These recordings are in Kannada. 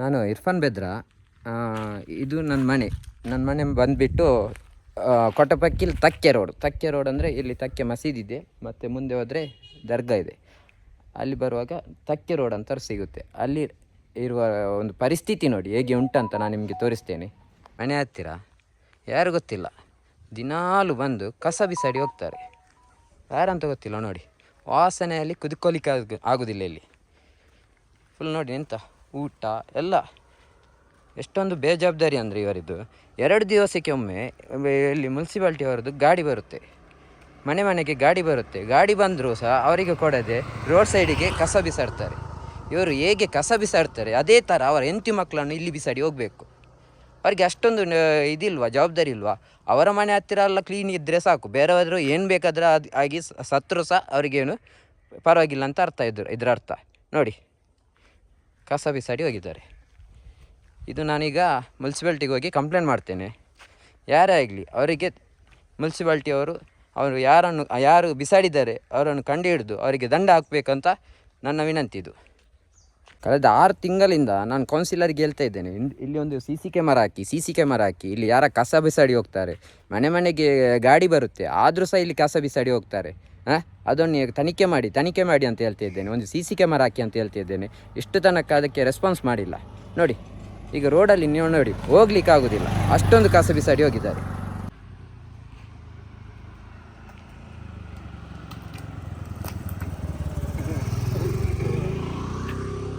ನಾನು ಇರ್ಫಾನ್ ಬೆದ್ರ ಇದು ನನ್ನ ಮನೆ. ನನ್ನ ಮನೆ ಬಂದುಬಿಟ್ಟು ಕೊಟ್ಟಪಕ್ಕಿಲ್ ತಕ್ಕೆ ರೋಡ್. ತಕ್ಕೆ ರೋಡ್ ಅಂದರೆ ಇಲ್ಲಿ ತಕ್ಕೆ ಮಸೀದಿ ಇದೆ, ಮತ್ತು ಮುಂದೆ ಹೋದರೆ ದರ್ಗಾ ಇದೆ. ಅಲ್ಲಿ ಬರುವಾಗ ತಕ್ಕೆ ರೋಡ್ ಅಂತ ಸಿಗುತ್ತೆ. ಅಲ್ಲಿ ಇರುವ ಒಂದು ಪರಿಸ್ಥಿತಿ ನೋಡಿ, ಹೇಗೆ ಉಂಟಂತ ನಾನು ನಿಮಗೆ ತೋರಿಸ್ತೇನೆ. ಮನೆ ಹತ್ತಿರ, ಯಾರು ಗೊತ್ತಿಲ್ಲ. ದಿನಾಲು ಬಂದು ಕಸ ಬಿಸಾಡಿ ಹೋಗ್ತಾರೆ. ಯಾರಂತ ಗೊತ್ತಿಲ್ಲ ನೋಡಿ. ವಾಸನೆಯಲ್ಲಿ ಕುದುಕೊಲಿಕ್ಕೆ ಆಗ ಆಗೋದಿಲ್ಲ ಇಲ್ಲಿ. ಫುಲ್ ನೋಡಿ ಎಂತ? ಊಟ, ಎಲ್ಲ. ಎಷ್ಟೊಂದು ಬೇಜವಾಬ್ದಾರಿ ಅಂದರೆ ಇವರಿದ್ದು ಎರಡು ದಿವಸಕ್ಕೆ ಒಮ್ಮೆ ಇಲ್ಲಿ ಮುನ್ಸಿಪಾಲ್ಟಿ ಅವರದ್ದು ಗಾಡಿ ಬರುತ್ತೆ. ಮನೆ ಮನೆಗೆ ಗಾಡಿ ಬರುತ್ತೆ. ಗಾಡಿ ಬಂದರೂ ಸಹ ಅವರಿಗೆ ಕೊಡದೆ ರೋಡ್ ಸೈಡಿಗೆ ಕಸ ಬಿಸಾಡ್ತಾರೆ. ಇವರು ಹೇಗೆ ಕಸ ಬಿಸಾಡ್ತಾರೆ, ಅದೇ ಥರ ಅವರ ಹೆಂಡತಿ ಮಕ್ಕಳನ್ನು ಇಲ್ಲಿ ಬಿಸಾಡಿ ಹೋಗಬೇಕು. ಅವರಿಗೆ ಅಷ್ಟೊಂದು ಇದಿಲ್ವಾ, ಜವಾಬ್ದಾರಿ ಇಲ್ವಾ? ಅವರ ಮನೆ ಹತ್ತಿರ ಎಲ್ಲ ಕ್ಲೀನ್ ಇದ್ದರೆ ಸಾಕು. ಬೇರೆಯವರು ಏನು ಬೇಕಾದರೂ ಅದು ಆಗಿ ಸತ್ರು ಸಹ ಅವರಿಗೇನು ಪರವಾಗಿಲ್ಲ ಅಂತ ಅರ್ಥ ಇದ್ರು, ಇದರ ಅರ್ಥ. ನೋಡಿ. ಕಸ ಬಿಸಾಡಿ ಹೋಗಿದ್ದಾರೆ. ಇದು ನಾನೀಗ ಮುನ್ಸಿಪಾಲ್ಟಿಗೆ ಹೋಗಿ ಕಂಪ್ಲೇಂಟ್ ಮಾಡ್ತೇನೆ. ಯಾರೇ ಆಗಲಿ, ಅವರಿಗೆ ಮುನ್ಸಿಪಾಲ್ಟಿಯವರು ಅವರು ಯಾರನ್ನು, ಯಾರು ಬಿಸಾಡಿದ್ದಾರೆ ಅವರನ್ನು ಕಂಡುಹಿಡಿದು ಅವರಿಗೆ ದಂಡ ಹಾಕಬೇಕಂತ ನನ್ನ ವಿನಂತಿ ಇದು. ಕಳೆದ ಆರು ತಿಂಗಳಿಂದ ನಾನು ಕೌನ್ಸಿಲರ್ಗೆ ಹೇಳ್ತಾ ಇದ್ದೇನೆ ಇಲ್ಲಿ ಒಂದು ಸಿ ಸಿ ಕ್ಯಾಮರಾ ಹಾಕಿ ಸಿ ಸಿ ಕ್ಯಾಮರಾ ಹಾಕಿ, ಇಲ್ಲಿ ಯಾರ ಕಸ ಬಿಸಾಡಿ ಹೋಗ್ತಾರೆ, ಮನೆ ಮನೆಗೆ ಗಾಡಿ ಬರುತ್ತೆ, ಆದರೂ ಸಹ ಇಲ್ಲಿ ಕಸ ಬಿಸಾಡಿ ಹೋಗ್ತಾರೆ. ಅದನ್ನು ತನಿಖೆ ಮಾಡಿ ತನಿಖೆ ಮಾಡಿ ಅಂತ ಹೇಳ್ತಾ ಇದ್ದೇನೆ. ಒಂದು ಸಿ ಸಿ ಕ್ಯಾಮರಾ ಹಾಕಿ ಅಂತ ಹೇಳ್ತಾ ಇದ್ದೇನೆ. ಇಷ್ಟು ತನಕ ಅದಕ್ಕೆ ರೆಸ್ಪಾನ್ಸ್ ಮಾಡಿಲ್ಲ. ನೋಡಿ, ಈಗ ರೋಡಲ್ಲಿ ನೀವು ನೋಡಿ, ಹೋಗ್ಲಿಕ್ಕೆ ಆಗೋದಿಲ್ಲ. ಅಷ್ಟೊಂದು ಕಾಸು ಬಿಸಾಡಿ ಹೋಗಿದ್ದಾರೆ.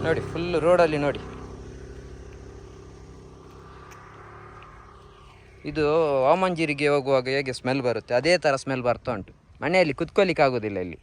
ನೋಡಿ ಫುಲ್ ರೋಡಲ್ಲಿ ನೋಡಿ. ಇದು ವಾಮಂಜೀರಿಗೆ ಹೋಗುವಾಗ ಹೇಗೆ ಸ್ಮೆಲ್ ಬರುತ್ತೆ? ಅದೇ ಥರ ಸ್ಮೆಲ್ ಬರ್ತಾ ಉಂಟು. ಮನೆಯಲ್ಲಿ ಕುತ್ಕೊಳ್ಳಿಕ್ಕೆ ಆಗೋದಿಲ್ಲ ಇಲ್ಲಿ.